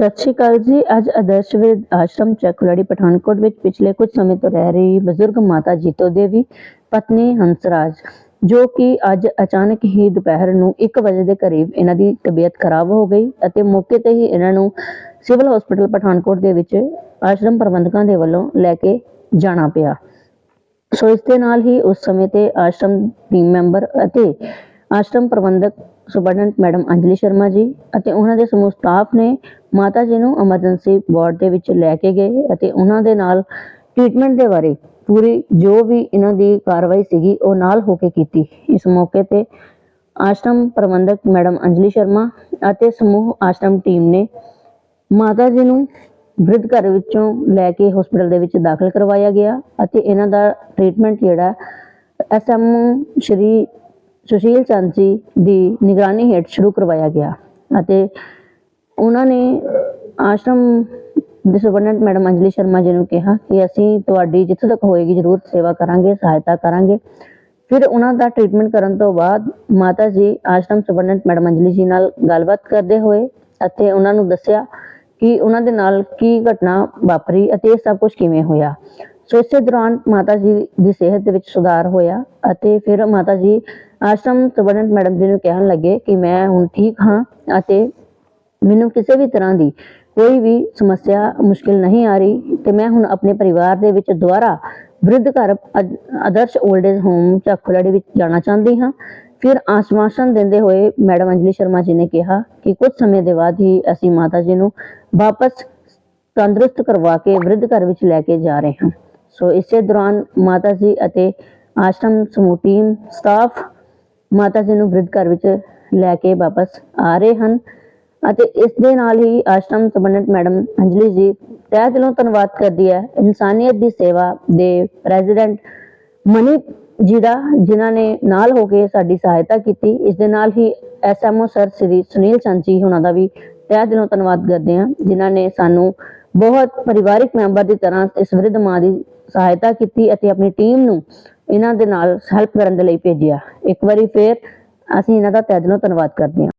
ਸਤਿ ਸ਼੍ਰੀ ਅਕਾਲ ਜੀ। ਅੱਜ ਆਦਰਸ਼ ਵਿਦ ਆਸ਼ਰਮ ਚੱਕਲੜੀ ਪਠਾਨਕੋਟ ਵਿੱਚ ਪਿਛਲੇ ਕੁਝ ਸਮੇਂ ਤੋਂ ਰਹਿ ਰਹੀ ਬਜ਼ੁਰਗ ਮਾਤਾ ਜੀਤੋ ਦੇਵੀ, ਪਤਨੀ ਹੰਸਰਾਜ, ਜੋ ਕਿ ਅੱਜ ਅਚਾਨਕ ਹੀ ਦੁਪਹਿਰ ਨੂੰ 1 ਵਜੇ ਦੇ ਕਰੀਬ ਇਹਨਾਂ ਦੀ ਤਬੀਅਤ ਖਰਾਬ ਹੋ ਗਈ ਅਤੇ ਮੌਕੇ ਤੇ ਹੀ ਇਹਨਾਂ ਨੂੰ ਸਿਵਲ ਹਸਪੀਟਲ ਪਠਾਨਕੋਟ ਦੇ ਵਿੱਚ ਆਸ਼ਰਮ ਪ੍ਰਬੰਧਕਾਂ ਦੇ ਵੱਲੋਂ ਲੈ ਕੇ ਜਾਣਾ ਪਿਆ। ਸੋ ਇਸ ਦੇ ਨਾਲ ਹੀ ਉਸ ਸਮੇਂ ਤੇ ਆਸ਼ਰਮ ਟੀਮ ਮੈਂਬਰ ਅਤੇ ਆਸ਼ਰਮ ਪ੍ਰਬੰਧਕ ਸੁਪਰਡੈਂਟ ਮੈਡਮ ਅੰਜਲੀ ਸ਼ਰਮਾ ਜੀ ਅਤੇ ਉਹਨਾਂ ਦੇ ਸਮੂਹ ਸਟਾਫ ਨੇ ਮਾਤਾ ਜੀ ਨੂੰ ਐਮਰਜੈਂਸੀ ਵਾਰਡ ਦੇ ਵਿੱਚ ਲੈ ਕੇ ਗਏ ਅਤੇ ਉਹਨਾਂ ਦੇ ਨਾਲ ਟ੍ਰੀਟਮੈਂਟ ਦੇ ਬਾਰੇ ਪੂਰੀ ਜੋ ਵੀ ਇਹਨਾਂ ਦੀ ਕਾਰਵਾਈ ਸੀਗੀ, ਉਹ ਨਾਲ ਹੋ ਕੇ ਕੀਤੀ। ਇਸ ਮੌਕੇ ਤੇ ਆਸ਼ਰਮ ਪ੍ਰਬੰਧਕ ਮੈਡਮ ਅੰਜਲੀ ਸ਼ਰਮਾ ਅਤੇ ਸਮੂਹ ਆਸ਼ਰਮ ਟੀਮ ਨੇ ਮਾਤਾ ਜੀ ਨੂੰ ਬ੍ਰਿਧ ਘਰ ਵਿੱਚੋਂ ਲੈ ਕੇ ਹਸਪੀਟਲ ਦੇ ਵਿੱਚ ਦਾਖਲ ਕਰਵਾਇਆ ਗਿਆ ਅਤੇ ਇਹਨਾਂ ਦਾ ਟ੍ਰੀਟਮੈਂਟ ਜਿਹੜਾ ਐਸਐਮ ਸ਼੍ਰੀ ਸੁਸ਼ੀਲ ਚੰਦ ਜੀ ਦੀ ਨਿਗਰਾਨੀ ਹੇਠ ਸ਼ੁਰੂ ਕਰਵਾਇਆ ਗਿਆ ਅਤੇ ਉਹਨਾਂ ਨੇ ਆਸ਼ਰਮ ਦੇ ਸੁਪਰਡੈਂਟ ਮੈਡਮ ਅੰਜਲੀ ਸ਼ਰਮਾ ਜੀ ਨੂੰ ਕਿਹਾ ਕਿ ਅਸੀਂ ਤੁਹਾਡੀ ਜਿੱਥੇ ਤੱਕ ਹੋਏਗੀ ਜ਼ਰੂਰ ਸੇਵਾ ਕਰਾਂਗੇ, ਸਹਾਇਤਾ ਕਰਾਂਗੇ। ਫਿਰ ਉਹਨਾਂ ਦਾ ਟ੍ਰੀਟਮੈਂਟ ਕਰਨ ਤੋਂ ਬਾਅਦ ਮਾਤਾ ਜੀ ਆਸ਼ਰਮ ਸੁਪਰਡੈਂਟ ਮੈਡਮ ਅੰਜਲੀ ਜੀ ਨਾਲ ਗੱਲਬਾਤ ਕਰਦੇ ਹੋਏ ਅਤੇ ਉਹਨਾਂ ਨੂੰ ਦੱਸਿਆ ਕਿ ਉਹਨਾਂ ਦੇ ਨਾਲ ਕੀ ਘਟਨਾ ਵਾਪਰੀ ਅਤੇ ਇਹ ਸਭ ਕੁਝ ਕਿਵੇਂ ਹੋਇਆ। ਸੋ ਇਸੇ ਦੌਰਾਨ ਮਾਤਾ ਜੀ ਦੀ ਸਿਹਤ ਦੇ ਵਿੱਚ ਸੁਧਾਰ ਹੋਇਆ ਅਤੇ ਫਿਰ ਮਾਤਾ ਜੀ ਆਸ਼ਰਮ ਸੁਪਰਡੈਂਟ ਮੈਡਮ ਜੀ ਨੂੰ ਕਹਿਣ ਲੱਗੇ ਕਿ ਮੈਂ ਹੁਣ ਠੀਕ ਹਾਂ ਅਤੇ ਮੈਨੂੰ ਕਿਸੇ ਵੀ ਤਰ੍ਹਾਂ ਦੀ ਕੋਈ ਵੀ ਸਮੱਸਿਆ ਮੁਸ਼ਕਿਲ ਨਹੀਂ ਆ ਰਹੀ ਤੇ ਮੈਂ ਹੁਣ ਆਪਣੇ ਪਰਿਵਾਰ ਦੇ ਵਿੱਚ ਦੁਬਾਰਾ ਵਿਰਧ ਘਰ Adarsh old age home Chaklari ਵਿੱਚ ਜਾਣਾ ਚਾਹੁੰਦੀ ਹਾਂ। ਫਿਰ ਆਸ਼ਵਾਸਨ ਦਿੰਦੇ ਹੋਏ ਮੈਡਮ ਅੰਜਲੀ ਸ਼ਰਮਾ ਜੀ ਨੇ ਕਿਹਾ ਕਿ ਕੁਝ ਸਮੇਂ ਦੇ ਬਾਅਦ ਹੀ ਅਸੀਂ ਮਾਤਾ ਜੀ ਨੂੰ ਵਾਪਸ ਤੰਦਰੁਸਤ ਕਰਵਾ ਕੇ ਵਿਰਧ ਘਰ ਵਿੱਚ ਲੈ ਕੇ ਜਾ ਰਹੇ ਹਾਂ। ਸੋ ਇਸੇ ਦੌਰਾਨ ਮਾਤਾ ਜੀ ਅਤੇ ਆਸ਼ਰਮ ਸਮੂਹ ਟੀਮ ਸਟਾਫ ਮਾਤਾ ਜੀ ਨੂੰ ਵਿਰਧ ਘਰ ਵਿੱਚ ਲੈ ਕੇ ਵਾਪਸ ਆ ਰਹੇ ਹਨ। ਅਤੇ ਇਸ ਦੇ ਨਾਲ ਹੀ ਆਸ਼ਰਮ ਸੁਪਰਡੈਂਟ ਮੈਡਮ ਅੰਜਲੀ ਜੀ ਤਹਿ ਦਿਲੋਂ ਧੰਨਵਾਦ ਕਰਦੀ ਹੈ ਇਨਸਾਨੀਅਤ ਦੀ ਸੇਵਾ ਦੇ ਪ੍ਰੈਜ਼ੀਡੈਂਟ ਮਨੀ ਜੀ ਦਾ, ਜਿਨ੍ਹਾਂ ਨੇ ਨਾਲ ਹੋ ਕੇ ਸਾਡੀ ਸਹਾਇਤਾ ਕੀਤੀ। ਇਸ ਦੇ ਨਾਲ ਹੀ ਐਸਐਮਓ ਸਰ ਸ੍ਰੀ ਸੁਨੀਲ ਚੰਦ ਜੀ ਉਹਨਾਂ ਦਾ ਵੀ ਤਹਿ ਦਿਲੋਂ ਧੰਨਵਾਦ ਕਰਦੇ ਹਾਂ, ਜਿਨ੍ਹਾਂ ਨੇ ਸਾਨੂੰ ਬਹੁਤ ਪਰਿਵਾਰਿਕ ਮੈਂਬਰ ਦੀ ਤਰ੍ਹਾਂ ਇਸ ਵਿਰਧ ਮਾਂ ਦੀ ਸਹਾਇਤਾ ਕੀਤੀ ਅਤੇ ਆਪਣੀ ਟੀਮ ਨੂੰ ਇਹਨਾਂ ਦੇ ਨਾਲ ਹੈਲਪ ਕਰਨ ਦੇ ਲਈ ਭੇਜਿਆ। ਇੱਕ ਵਾਰੀ ਫੇਰ ਅਸੀਂ ਇਹਨਾਂ ਦਾ ਤਹਿ ਦਿਲੋਂ ਧੰਨਵਾਦ ਕਰਦੇ ਹਾਂ।